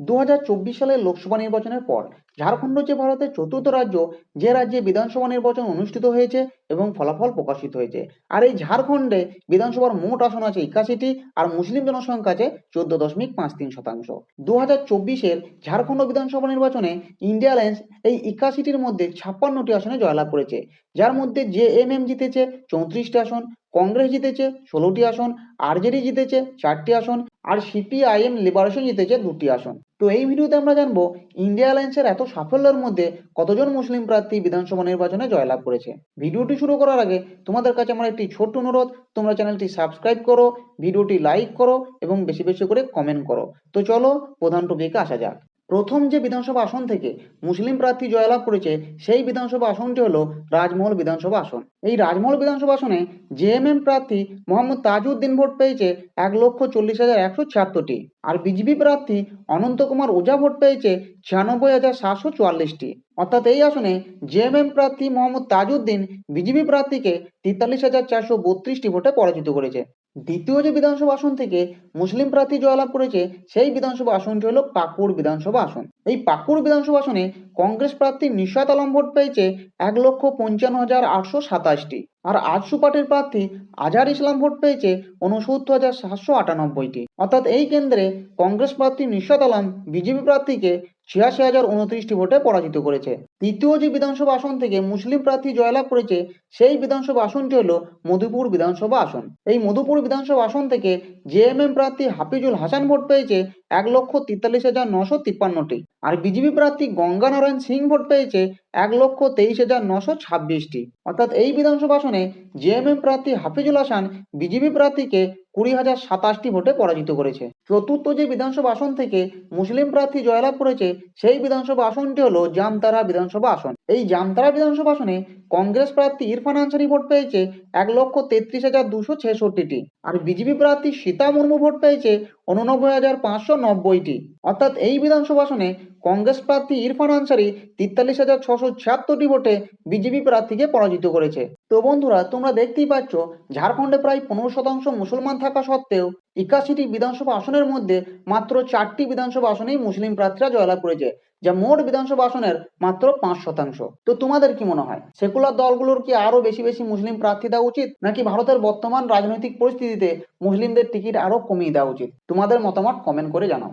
দু হাজার চব্বিশ সালের লোকসভা নির্বাচনের পর ঝাড়খণ্ড যে ভারতের চতুর্থ রাজ্য, যে রাজ্যে বিধানসভা নির্বাচন অনুষ্ঠিত হয়েছে এবং ফলাফল প্রকাশিত হয়েছে। আর এই ঝাড়খণ্ডে বিধানসভার মোট আসন আছে একাশিটি আর মুসলিম জনসংখ্যা আছে চোদ্দ দশমিক পাঁচ তিন শতাংশ। দু হাজার চব্বিশের ঝাড়খণ্ড বিধানসভা নির্বাচনে ইন্ডিয়া অ্যালায়েন্স এই একাশিটির মধ্যে ছাপ্পান্নটি আসনে জয়লাভ করেছে, যার মধ্যে জে এম এম জিতেছে চৌত্রিশটি আসন, কংগ্রেস জিতেছে ষোলোটি আসন, আরজেডি জিতেছে চারটি আসন, আর সিপিআইএম লিবারেশন জিতেছে দুটি আসন। তো এই ভিডিওতে আমরা জানব ইন্ডিয়া অ্যালায়েন্সের এত সাফল্যের মধ্যে কতজন মুসলিম প্রার্থী বিধানসভা নির্বাচনে জয়লাভ করেছে? ভিডিওটি শুরু করার আগে তোমাদের কাছে আমার একটি ছোট্ট অনুরোধ, তোমরা চ্যানেলটি সাবস্ক্রাইব করো, ভিডিওটি লাইক করো এবং বেশি বেশি করে কমেন্ট করো। তো চলো প্রধান টপিকে আসা যাক। প্রথম যে বিধানসভা আসন থেকে মুসলিম প্রার্থী জয়লাভ করেছে, সেই বিধানসভা আসনটি হলো রাজমহল বিধানসভা আসন। এই রাজমহল বিধানসভা আসনে জেএমএম প্রার্থী মোহাম্মদ তাজউদ্দিন ভোট পেয়েছে এক লক্ষ চল্লিশ হাজার একশো ছিয়াত্তরটি। আর বিজেপি প্রার্থী অনন্ত কুমার ওঝা ভোট পেয়েছে ছিয়ানব্বই হাজার সাতশো চুয়াল্লিশটি। অর্থাৎ এই আসনে জেএমএম প্রার্থী মোহাম্মদ তাজউদ্দিন বিজেপি প্রার্থীকে তেতাল্লিশ হাজার চারশো বত্রিশটি ভোটে পরাজিত করেছে। দ্বিতীয় যে বিধানসভা আসন থেকে মুসলিম প্রার্থী জয়লাভ করেছে, সেই বিধানসভা আসনটি হলো পাকুড় বিধানসভা আসন। এই পাকুড় বিধানসভা আসনে কংগ্রেস প্রার্থী নিশাত আলম ভোট পেয়েছে এক লক্ষ পঞ্চান্ন হাজার আটশো সাতাশটি। আর আটশো পার্টির প্রার্থী আজহার ইসলাম ভোট পেয়েছে উনসত্তর হাজার সাতশো আটানব্বইটি। অর্থাৎ এই কেন্দ্রে কংগ্রেস প্রার্থী নিশাত আলম বিজেপি প্রার্থীকে ছিয়াশি হাজার উনত্রিশটি ভোটে পরাজিত করেছে। তৃতীয় যে বিধানসভা আসন থেকে মুসলিম প্রার্থী জয়লাভ করেছে, সেই বিধানসভা আসনটি হলো মধুপুর বিধানসভা আসন। এই মধুপুর বিধানসভা আসন থেকে জেএমএম প্রার্থী হাফিজুল হাসান ভোট পেয়েছে এক লক্ষ তেতাল্লিশ হাজার নশো তিপ্পান্নটি। আর বিজেপি প্রার্থী গঙ্গা নারায়ণ সিং ভোট পেয়েছে এক লক্ষ তেইশ হাজার নশো ছাব্বিশটি। অর্থাৎ এই বিধানসভা আসনে জেএমএম প্রার্থী হাফিজুল হাসান বিজেপি প্রার্থীকে কুড়ি হাজার সাতাশটি ভোটে পরাজিত করেছে। চতুর্থ যে বিধানসভা আসন থেকে মুসলিম প্রার্থী জয়লাভ করেছে, সেই বিধানসভা আসনটি হলো জামতারা বিধানসভা আসন। এই জামতারা বিধানসভা আসনে কংগ্রেস প্রার্থী ইরফান আনসারি ভোট পেয়েছে এক লক্ষ তেত্রিশ হাজার দুশো ছেষট্টিটি আর বিজেপি প্রার্থী সীতা মুর্মু ভোট পেয়েছে উননব্বই হাজার পাঁচশো নব্বইটি। অর্থাৎ এই বিধানসভা আসনে কংগ্রেস প্রার্থী ইরফান আনসারি তেতাল্লিশ হাজার ছশো ছিয়াত্তরটি ভোটে বিজেপি প্রার্থীকে পরাজিত করেছে। তো বন্ধুরা, তোমরা দেখতেই পাচ্ছ, ঝাড়খণ্ডে প্রায় পনেরো শতাংশ মুসলমান থাকা সত্ত্বেও একাশিটি বিধানসভা আসনের মধ্যে মাত্র চারটি বিধানসভা আসনেই মুসলিম প্রার্থীরা জয়লাভ করেছে। যা মোট বিধানসভা আসনের মাত্র পাঁচ শতাংশ। তো তোমাদের কি মনে হয়? সেকুলার দলগুলোর কি আরও বেশি বেশি মুসলিম প্রার্থী দেওয়া উচিত? নাকি ভারতের বর্তমান রাজনৈতিক পরিস্থিতিতে মুসলিমদের টিকিট আরও কমিয়ে দেওয়া উচিত? তোমাদের মতামত কমেন্ট করে জানাও।